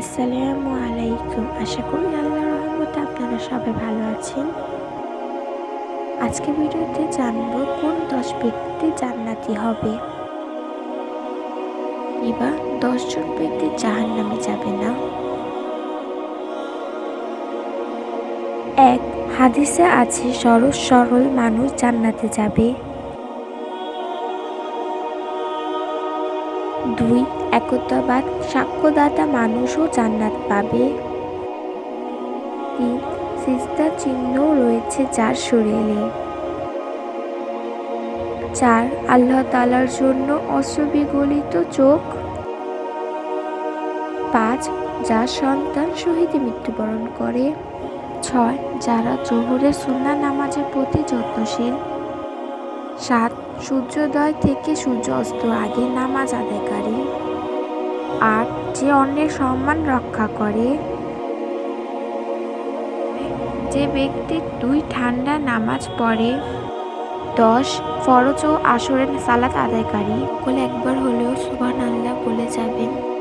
আসসালামু আলাইকুম। আশা করি আল্লাহ রহমতে আপনারা সবাই ভালো আছেন। আজকে ভিডিওতে জানব কোন দশ ব্যক্তি জান্নাতি হবে। এবার দশজন ব্যক্তি জাহান নামে যাবে না। এক, হাদিসে আছে, সরল সরল মানুষ জান্নাতে যাবে। দুই, একতাবাদ সাক্ষ্যদাতা মানুষও জান্নাত পাবে। তিন সিস্তা চিহ্ন রয়েছে যার শরীরে চার, আল্লাহ তালার জন্য অশ্ববিগলিত চোখ। পাঁচ যার সন্তান শহীদে মৃত্যুবরণ করে। ছয়, যারা জোহরের সুন্না নামাজের প্রতি যত্নশীল। সাত, সূর্যোদয় থেকে সূর্য অস্ত আগে নামাজ আদায়কারী আট, যে অন্যের সম্মান রক্ষা করে। যে ব্যক্তি দুই ঠান্ডা নামাজ পড়ে, দশ, ফরজ ও আসরের সালাত আদায়কারী বলে একবার হলেও সুবহান আল্লাহ বলে যাবেন।